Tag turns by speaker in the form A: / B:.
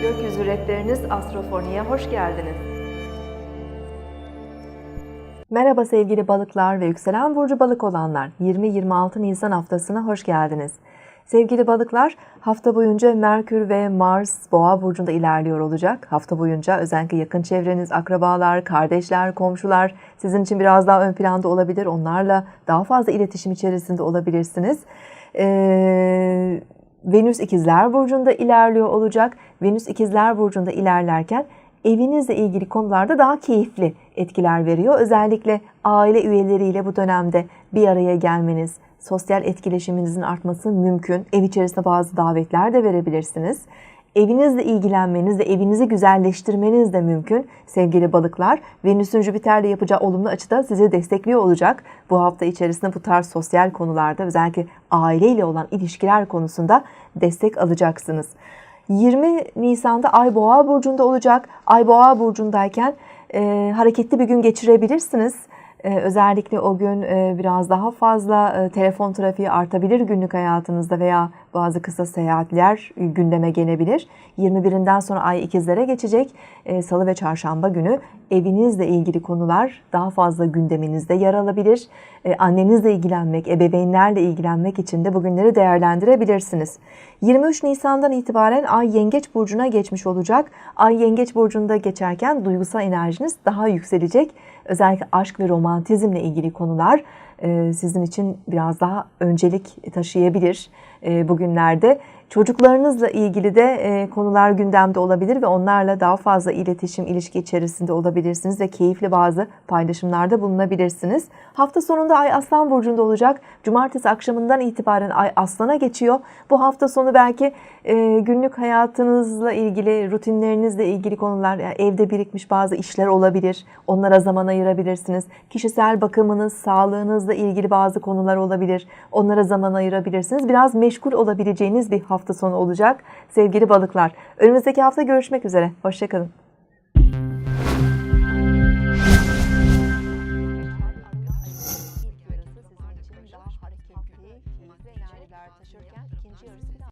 A: Rehberiniz Astrofoni'ye hoş geldiniz.
B: Merhaba sevgili balıklar ve yükselen burcu balık olanlar. 20-26 Nisan haftasına hoş geldiniz. Sevgili balıklar, hafta boyunca Merkür ve Mars Boğa burcunda ilerliyor olacak. Hafta boyunca özellikle yakın çevreniz, akrabalar, kardeşler, komşular sizin için biraz daha ön planda olabilir. Onlarla daha fazla iletişim içerisinde olabilirsiniz. Ee, Venüs ikizler burcunda ilerliyor olacak. Venüs ikizler burcunda ilerlerken evinizle ilgili konularda daha keyifli etkiler veriyor. Özellikle aile üyeleriyle bu dönemde bir araya gelmeniz, sosyal etkileşiminizin artması mümkün. Ev içerisinde bazı davetler de verebilirsiniz. Evinizle ilgilenmeniz ve evinizi güzelleştirmeniz de mümkün sevgili balıklar. Venüs'ün Jüpiter'le yapacağı olumlu açıda sizi destekliyor olacak. Bu hafta içerisinde bu tarz sosyal konularda özellikle aileyle olan ilişkiler konusunda destek alacaksınız. 20 Nisan'da Ay Boğa burcunda olacak. Ay Boğa burcundayken e, hareketli bir gün geçirebilirsiniz. E, özellikle o gün e, biraz daha fazla e, telefon trafiği artabilir günlük hayatınızda veya bazı kısa seyahatler gündeme gelebilir. 21'inden sonra ay ikizlere geçecek. E, Salı ve çarşamba günü evinizle ilgili konular daha fazla gündeminizde yer alabilir. E, annenizle ilgilenmek, ebeveynlerle ilgilenmek için de bugünleri değerlendirebilirsiniz. 23 Nisan'dan itibaren Ay Yengeç Burcu'na geçmiş olacak. Ay Yengeç Burcu'nda geçerken duygusal enerjiniz daha yükselecek. Özellikle aşk ve romantizmle ilgili konular e, sizin için biraz daha öncelik taşıyabilir e, bugünlerde. Çocuklarınızla ilgili de e, konular gündemde olabilir ve onlarla daha fazla iletişim, ilişki içerisinde olabilirsiniz ve keyifli bazı paylaşımlarda bulunabilirsiniz. Hafta sonunda Ay Aslan Burcu'nda olacak. Cumartesi akşamından itibaren Ay Aslan'a geçiyor. Bu hafta sonu belki günlük hayatınızla ilgili, rutinlerinizle ilgili konular, yani evde birikmiş bazı işler olabilir. Onlara zaman ayırabilirsiniz. Kişisel bakımınız, sağlığınızla ilgili bazı konular olabilir. Onlara zaman ayırabilirsiniz. Biraz meşgul olabileceğiniz bir hafta sonu olacak sevgili balıklar. Önümüzdeki hafta görüşmek üzere. Hoşçakalın.